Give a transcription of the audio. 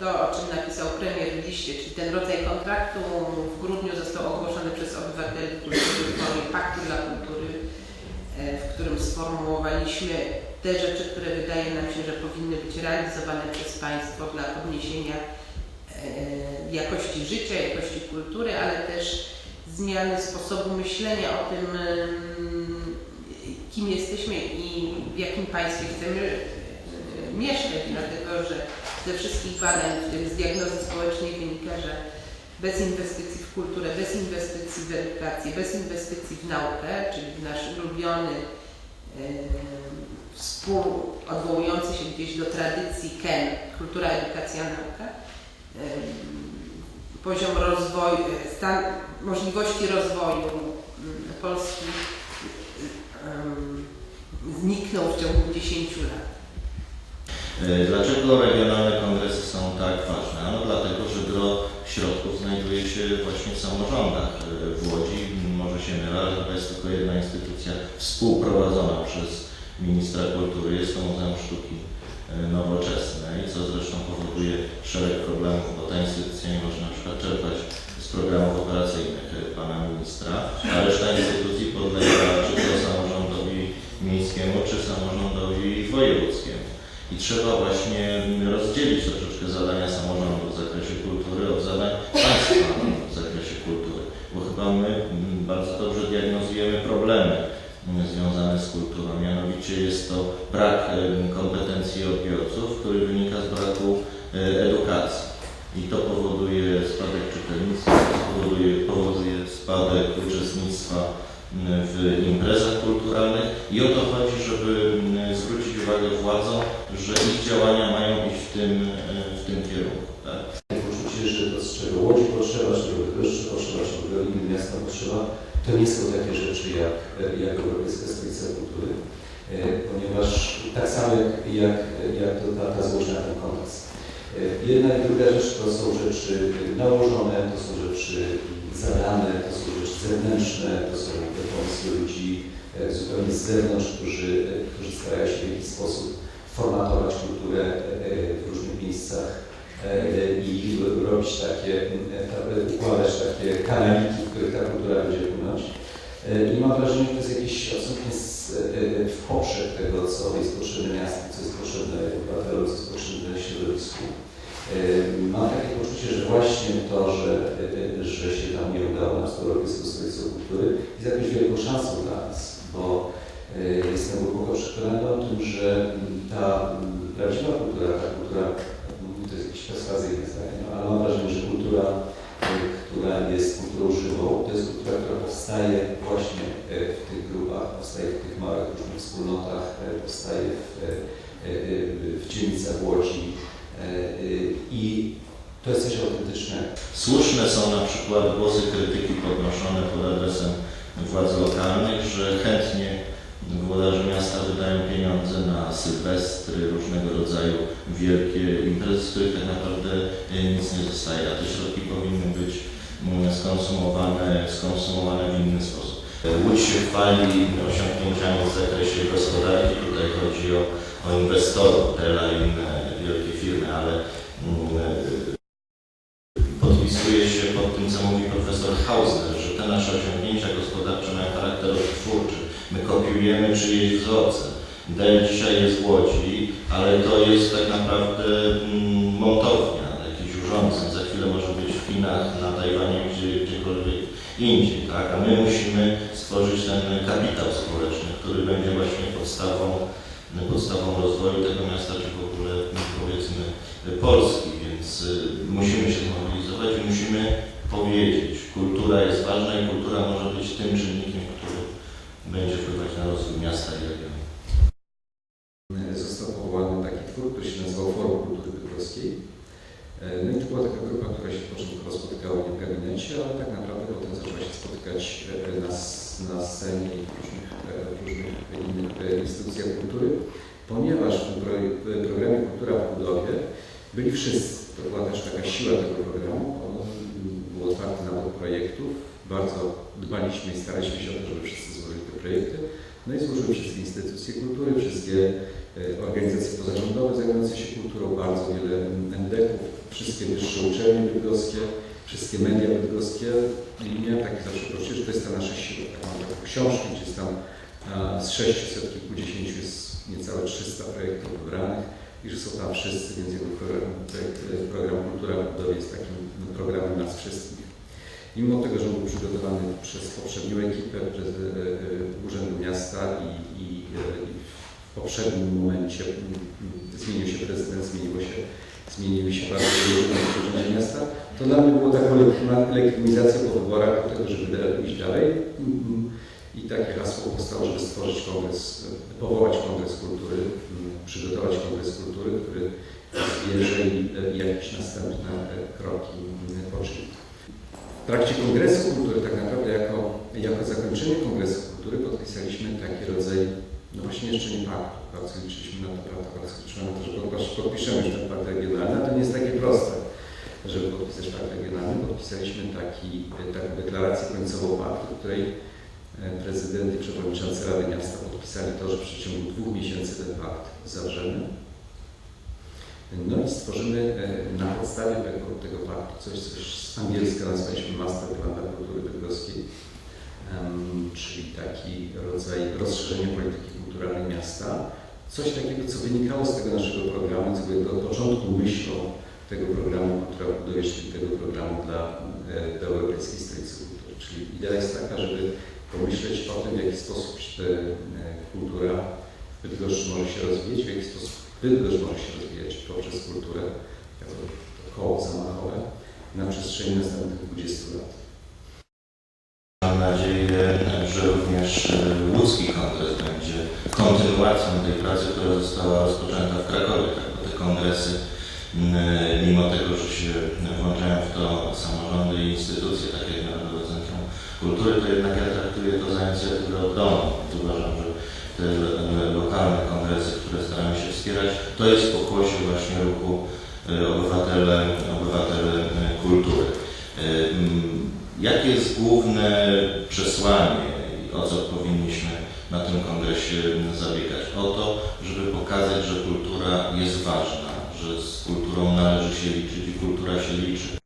to, o czym napisał premier w liście, czyli ten rodzaj kontraktu w grudniu został ogłoszony przez obywateli kultury w dla kultury, e, w którym sformułowaliśmy te rzeczy, które wydaje nam się, że powinny być realizowane przez państwo dla podniesienia e, jakości życia, jakości kultury, ale też zmiany sposobu myślenia o tym, em, kim jesteśmy i w jakim państwie chcemy e, mieszkać, dlatego że ze wszystkich badań, w tym z diagnozy społecznej wynika, że bez inwestycji w kulturę, bez inwestycji w edukację, bez inwestycji w naukę, czyli w nasz ulubiony, współ odwołujący się gdzieś do tradycji KEN, kultura, edukacja, nauka, e, poziom rozwoju, stan, możliwości rozwoju Polski zniknął w ciągu 10 lat. E, Dlaczego regionalne kongresy są tak ważne? Ano dlatego, że gro środków znajduje się właśnie w samorządach. E, W Łodzi, może się mylę, ale to jest tylko jedna instytucja współprowadzona przez ministra kultury. Jest to Muzeum Sztuki e, Nowoczesnej, co zresztą powoduje szereg problemów, bo ta instytucja nie może na przykład czerpać z programów operacyjnych pana ministra, a reszta instytucji podlega czy to samorządowi miejskiemu, czy samorządowi wojewódzkiemu. I trzeba właśnie rozdzielić troszeczkę zadania samorządu w zakresie kultury od zadań państwa w zakresie kultury. Bo chyba my mm, bardzo dobrze diagnozujemy problemy mm, związane z kulturą. Mianowicie jest to brak em, kompetencji odbiorców, który wynika z braku e, edukacji. I to powoduje spadek czytelnictwa, powoduje, powoduje spadek uczestnictwa w imprezach kulturalnych i o to chodzi, żeby mm, zwrócić uwagę władzom, że ich działania mają iść w tym, e, w tym kierunku. Tak? poczucie, że to, z czego Łodzi potrzeba, czego Bydgoszczy potrzeba, czego inne miasta potrzeba, to nie są takie rzeczy jak, jak Europejska Stolica Kultury, e, ponieważ tak samo jak, jak, jak to ta, ta złożona ten kontekst. E, Jedna i druga rzecz to są rzeczy nałożone, to są rzeczy zadane, to są rzeczy zewnętrzne, to są pomysły ludzi zupełnie z zewnątrz, którzy, którzy starają się w jakiś sposób formatować kulturę e, w różnych miejscach e, i robić takie, e, układać takie kanaliki, w których ta kultura będzie płynąć. I mam wrażenie, że to jest jakiś absolutnie w poprzek tego, co jest potrzebne miastu, co jest potrzebne obywatelom, co jest potrzebne środowisku. Mam takie poczucie, że właśnie to, że, że się tam nie udało na Europejską Stolicą Kultury jest jakąś wielką szansą dla nas, bo jestem głęboko przekonany o tym, że mm, ta mm, prawdziwa kultura, ta kultura, mm, to jest jakieś perswazyjne zdanie, no, ale mam wrażenie, że kultura, e, która jest kulturą żywą, to jest kultura, która powstaje właśnie e, w tych grupach, powstaje w tych małych różnych wspólnotach, powstaje w, w dzielnicach Łodzi i to jest coś autentycznego. Słuszne są na przykład głosy krytyki podnoszone pod adresem władz lokalnych, że chętnie włodarze miasta wydają pieniądze na sylwestry, różnego rodzaju wielkie imprezy, z których tak naprawdę e, nic nie zostaje, a te środki powinny być mm, skonsumowane, skonsumowane w inny sposób. E, Łódź się chwali osiągnięciami w zakresie gospodarki, tutaj chodzi o, o inwestorów, Tela i inne wielkie firmy, ale mm, podpisuje się pod tym, co mówi profesor Hausner, że te nasze osiągnięcia gospodarcze mają charakter odtwórczy. My kopiujemy czyjeś wzorce. Dell dzisiaj jest w Łodzi, ale to jest tak naprawdę mm, montownia jakichś urządzeń. Za chwilę może być w Chinach, na Tajwanie, gdzie, gdziekolwiek indziej. Tak? A my musimy stworzyć ten kapitał społeczny, który będzie właśnie podstawą, podstawą rozwoju tego miasta, czy w ogóle powiedzmy Polski. Więc y, musimy się zmobilizować i musimy powiedzieć, kultura jest ważna i kultura może być tym czynnikiem, będzie wpływać na rozwój miasta i regionu. został powołany taki twór, który się nazywał Forum Kultury Bydgoskiej. E, No i to była taka grupa, która się początkowo spotykała nie w gabinecie, ale tak naprawdę potem zaczęła się spotykać e, na, na scenie i w różnych, e, w różnych innych instytucjach kultury, ponieważ w programie Kultura w budowie byli wszyscy. To była też taka siła tego programu. Otwarty na to projektów. Bardzo dbaliśmy i staraliśmy się o to, żeby wszyscy złożyli te projekty. No i złożyły wszystkie instytucje kultury, wszystkie e, organizacje pozarządowe zajmujące się kulturą, bardzo wiele MDK-ów, wszystkie wyższe uczelnie bydgoskie, wszystkie media bydgoskie i miałem takie zawsze poczucie, że to jest ta nasza siła. Tak, mam taką książkę, gdzie jest tam z 600 kilkudziesięciu jest niecałe 300 projektów wybranych i że są tam wszyscy, więc jego program, program Kultura w Budowie jest takim programem nas wszystkich. Mimo tego, że był przygotowany przez poprzednią ekipę, przez e, e, Urzędu Miasta i, e, i w poprzednim momencie mm, mm, zmienił się prezydent, zmieniło się, zmieniły się bardzo Urzędzie Miasta, to dla mnie było taką legitymizacją po wyborach do tego, żeby iść dalej. I takie hasło powstało, żeby stworzyć kongres, powołać kongres kultury, mm, przygotować kongres kultury, który zbierze jakieś następne kroki mm, poczyni. W trakcie Kongresu Kultury tak naprawdę jako, jako zakończenie Kongresu Kultury podpisaliśmy taki rodzaj, no właśnie jeszcze nie paktu, bardzo liczyliśmy na to, bardzo na to, że podpisz- podpiszemy już ten pakt regionalny, a to nie jest takie proste, żeby podpisać pakt regionalny. Podpisaliśmy taki, taką deklarację końcową paktu, której prezydent i przewodniczący Rady Miasta podpisali to, że w przeciągu dwóch miesięcy ten pakt zawrzemy. No i stworzymy e, na podstawie tego, tego paktu coś, coś z angielska nazwaliśmy Master Plan dla Kultury Bydgoskiej, czyli taki rodzaj rozszerzenia polityki kulturalnej miasta. Coś takiego, co wynikało z tego naszego programu, co było do początku myślą tego programu Kultura w Budowie, czyli tego programu dla, e, dla Europejskiej Stolicy Kultury. Czyli idea jest taka, żeby pomyśleć o tym, w jaki sposób e, kultura w Bydgoszczy może się rozwijać, w jaki sposób Bydgoszcz może się rozwijać poprzez kulturę jako koło zamachowe na przestrzeni następnych 20 lat. Mam nadzieję, że również e, łódzki kongres będzie kontynuacją tej pracy, która została rozpoczęta w Krakowie. Tak, te kongresy, mimo tego, że się włączają w to samorządy i instytucje, takie Kultury, to jednak ja traktuję to za inicjatywę od domu. Uważam, że te lokalne kongresy, które staramy się wspierać, to jest pokłosie właśnie ruchu e, obywatele, obywatele e, kultury. E, m, Jakie jest główne przesłanie i o co powinniśmy na tym kongresie zabiegać? O to, żeby pokazać, że kultura jest ważna, że z kulturą należy się liczyć i kultura się liczy.